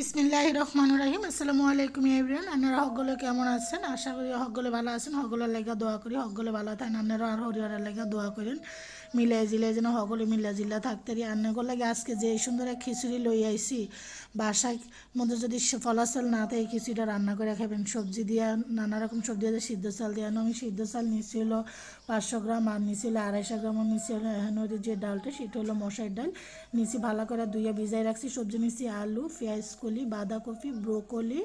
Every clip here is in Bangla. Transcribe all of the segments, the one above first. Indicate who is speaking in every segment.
Speaker 1: বিসমিল্লাহ রহমান রাহিম। আসসালামু আলাইকুম এভরিয়ান আপনারা হকগুলো কেমন আছেন? আশা করি হকগুলো ভালো আছেন। হকগুলোর লেগে দোয়া করি, হকগুলো ভালো থাকেন। আপনারা আর হরিয়ারের লেগে দোয়া করেন। মিলে জিলে যেন হকলে মিলা জিল্লা থাকতে রি আন্নাগুলো লাগে আজকে যে সুন্দর এক খিচুড়ি লই আইছি, বাসায় মধ্যে যদি ফলাচল না থাকে খিচুড়িটা রান্না করে খাবেন। সবজি দিয়া, নানা রকম সবজি দিয়ে সিদ্ধ চাল দিয়ে আমি সিদ্ধ চাল নিচ্ছি হলো পাঁচশো গ্রাম আর নিচে হলো আড়াইশো গ্রামও নিচে হলো যে ডালটা, সেটা হলো মশার ডাল। নিচে ভালো করে ধুয়ে ভিজাই রাখছি। সবজি নিচ্ছি আলু, পেঁয়াজ কলি বাঁধাকপি ব্রোকলি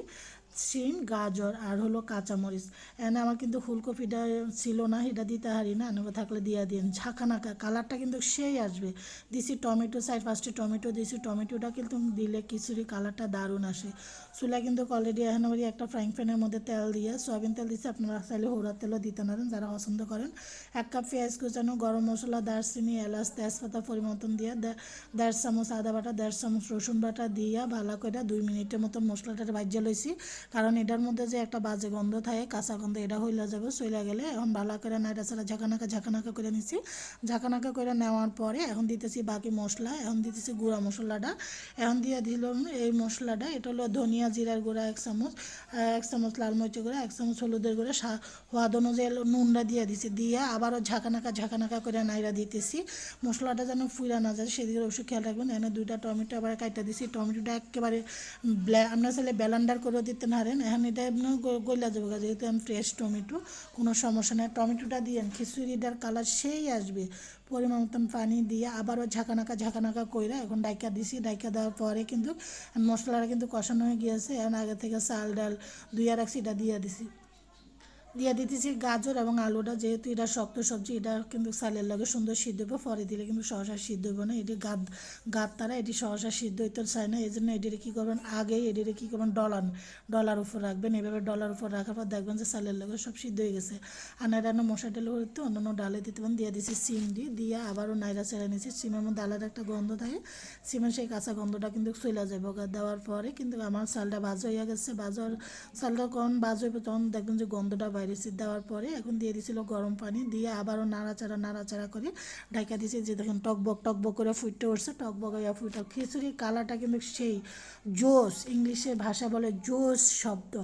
Speaker 1: সিম, গাজর আর হলো কাঁচামরিচ। এনে আমার কিন্তু ফুলকপিটা ছিল না এটা দিতে হারি না। আনব থাকলে দিয়ে দিন ঝাঁকানাকা কালারটা কিন্তু সেই আসবে। দিছি টমেটো সাইড ফার্স্টে টমেটো দিছি। টমেটোটা কিন্তু দিলে খিচুড়ি কালারটা দারুণ আসে। চুলা কিন্তু অলরেডি এখন আমার একটা ফ্রাইং প্যানের মধ্যে তেল দিয়ে, সয়াবিন তেল দিচ্ছে আপনারা চাইলে হোড়া তেলও দিতে পারেন, যারা পছন্দ করেন। এক কাপ পেঁয়াজ কুচানো, গরম মশলা, দারচিনি, এলাচ, তেজপাতা পরিমতন দিয়ে দেড় চামচ আদা বাটা, দেড় চামচ রসুন বাটা দিয়া ভালো করে দুই মিনিটের মতো মশলাটা ভাজিয়ে লইছি। কারণ এটার মধ্যে যে একটা বাজে গন্ধ থাকে, কাঁচা গন্ধ, এটা হইলে যাবে চলে গেলে। এখন ভালো করে নাইটা ছাড়া ঝাঁকানাকা ঝাঁকানাকা করে নিচ্ছি ঝাঁকানাকা করে নেওয়ার পরে এখন দিতেছি বাকি মশলা, এখন দিতেছি গুঁড়া মশলাটা। এখন দিয়ে দিলাম এই মশলাটা, এটা হলো ধনিয়া জিরার গুঁড়া এক চামচ এক চামচ লাল মরিচের গুঁড়া, এক চামচ হলুদের গুঁড়া স্বাদ অনুযায়ী নুনটা দিয়ে দিছি। দিয়ে আবারও ঝাঁকানাকা ঝাঁকানাকা করে নাইরা দিতেছি। মশলাটা যেন ফুরা না যায়, সেদিকে অবশ্যই খেয়াল রাখবেন। এখানে দুইটা টমেটো আবার কাইটা দিছি। টমেটোটা একেবারে আপনার চাইলে ব্যালান্ডার করে দিতে পারেন এখন এটা এমনি গলা যাবে যেহেতু আমি ফ্রেশ টমেটো, কোনো সমস্যা নেই। টমেটোটা দিয়েন খিচুড়িটার কালার সেই আসবে। পরিমাণ মতন পানি দিয়ে আবারও ঝাঁকানাকা ঝাঁকানাকা কইরা এখন ডাইকা দিছি, ডাইকা দেওয়ার পরে কিন্তু মশলাটা কিন্তু কষানো হয়ে গিয়েছে। এখন আগে থেকে চাল, ডাল দুইয়া রাখছি, এটা দিয়ে দিছি। দিয়ে দিতেছি গাজর এবং আলুটা যেহেতু এটা শক্ত সবজি, এটা কিন্তু সালের লগে সুন্দর সিদ্ধ হবে পরে দিলে কিন্তু সহসা সিদ্ধ হবে না। এটি গাদ গাদ তারা, এটি সহসা সিদ্ধ হইতে চায় না এই জন্য এটিরে কী করবেন আগেই এটিরে কী করবেন, ডলান, ডলার উপর রাখবেন। এভাবে ডলার উপর রাখার পর দেখবেন যে সালের লগে সব সিদ্ধ হয়ে গেছে। আর নাইরানো মশা ডালে হইতে অন্যান্য ডালে দিতে পারেন, দিয়ে দিছি সিম দিয়ে দিয়ে আবারও নাইরা ছেড়ে নিয়েছি সিমের মধ্যে আলাদা একটা গন্ধ থাকে সিমের সেই কাঁচা গন্ধটা কিন্তু চলে যাবে দেওয়ার পরে। কিন্তু আমার চালটা বাজ হয়ে গেছে ভাজার চালটা কখন বাজ হইবে তখন দেখবেন যে গন্ধটা বাইরে দেওয়ার পরে এখন দিয়ে দিছিল গরম পানি, দিয়ে আবারও নাড়াচাড়া নাড়াচাড়া করে ঢাকা দিয়েছে যে দেখুন টকবক টকবক করে ফুটতে উঠছে, টকবক হয়ে ফুটে খিচুড়ির কালারটা কিন্তু সেই জোস ইংলিশে ভাষা বলে জোস শব্দ।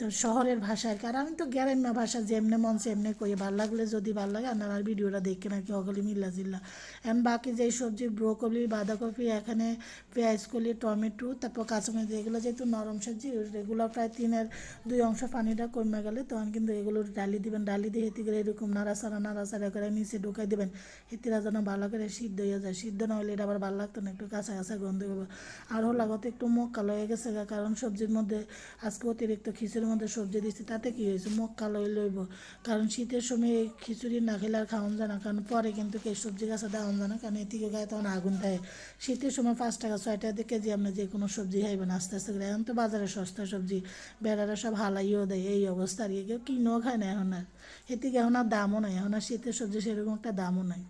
Speaker 1: তো শহরের ভাষা আর আমি তো গ্যারেন না, ভাষা যেমনে মন সেমনে করি। ভালো লাগলে যদি ভালো লাগে, আপনারা আর ভিডিওটা দেখে নাকি অগলি মিল্লা জিল্লা। এখন বাকি যেই সবজি, ব্রোকলি, বাঁধাকপি, এখানে পেঁয়াজ কলি, টমেটো, তারপর কাঁচামরিচ, এগুলো যেহেতু নরম সবজি এগুলো প্রায় তিনের দুই অংশ পানিটা কমে গেলে তখন কিন্তু এগুলো ডালি দিবেন, ডালি দিয়ে হেতি করে এরকম নাড়াচাড়া নাড়াচাড়া করে নিচে ঢুকাই দেবেন। হেতিরা যেন ভালো করে সিদ্ধ হয়ে যায়। সিদ্ধ না হলে এটা আবার ভালো লাগতো না, একটু কাঁচা কাঁচা গন্ধ হবে আর হলো লাগতে একটু মুখ কালো হয়ে গেছে কারণ সবজির মধ্যে আজকে অতিরিক্ত খিচুড়ির মধ্যে সবজি দিচ্ছি তাতে কি হয়েছে? মুখ কালো লইব। কারণ শীতের সময় খিচুড়ি না খেলে আর খাওয়ান যায় না। কারণ পরে কিন্তু এই সবজি গাছে দেওয়ান যায় না। কারণ এদিকে গায়ে তখন আগুন দেয়। শীতের সময় পাঁচ টাকা, ছয় টাকা কেজি আপনি যে কোনো সবজি খাইবেন আস্তে আস্তে করে। এখন তো বাজারে সস্তা সবজি, বেড়ারা সব হালাইও দেয়। এই অবস্থা আর কি। কেউ কিনেও খায় না এখন আর। এদিকে এখন আর দামও নাই। এখন আর শীতের সবজি সেরকম একটা দামও নাই।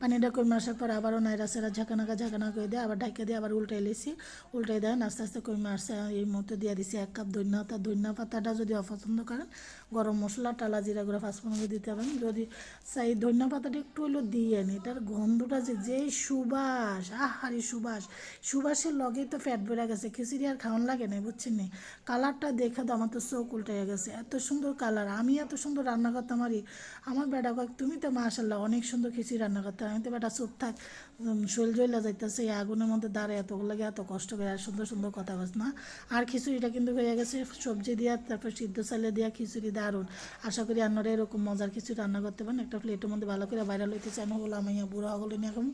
Speaker 1: পানিটা কমে আসার পর আবারও নাইরা সেরা ঝাঁকানাকা ঝাঁকানা করে দিয়ে, আবার ঢাকা দিয়ে আবার উল্টাই লিছি উল্টাই দেয় আস্তে আস্তে কমে আসছে এই মতো দিয়ে দিছি এক কাপ ধনিয়া পাতা ধনিয়া পাতাটা যদি অপছন্দ করেন, গরম মশলা, টালা, জিরা গুঁড়া, পাঁচফোড়ন দিতে পারেন, যদি চাই ধনিয়া পাতাটা একটু হলেও দিয়ে নি এটার গন্ধটা যে যেই সুবাস আহারি সুবাস, সুবাসের লগেই তো ফ্যাট বেড়ে গেছে, খিচুড়ি আর খাওয়ান লাগে না বুঝছেন নি? কালারটা দেখে তো আমার তো চোখ উল্টে গেছে, এত সুন্দর কালার, আমি এত সুন্দর রান্না করতাম আরই আমার বেটা কয়েক তুমি তো মাশাল্লাহ অনেক সুন্দর খিচুড়ি রান্না করতে আমি তো বেটা চুপ থাক। শৈল জইলা যাইতেছে, এই আগুনের মধ্যে দাঁড়ায় এত লাগে, এত কষ্ট করে, আর সুন্দর সুন্দর কথা বলছে না। আর খিচুড়িটা কিন্তু হয়ে গেছে, সবজি দিয়া, তারপর সিদ্ধ চালে দিয়া খিচুড়ি দারুণ আশা করি আপনারা এরকম মজার খিচুড়ি রান্না করতে পারেন। একটা প্লেটের মধ্যে ভালো করে বাইরে লইতেছে চান হলো, আমি বুড়া হলেন নিয়ে এখন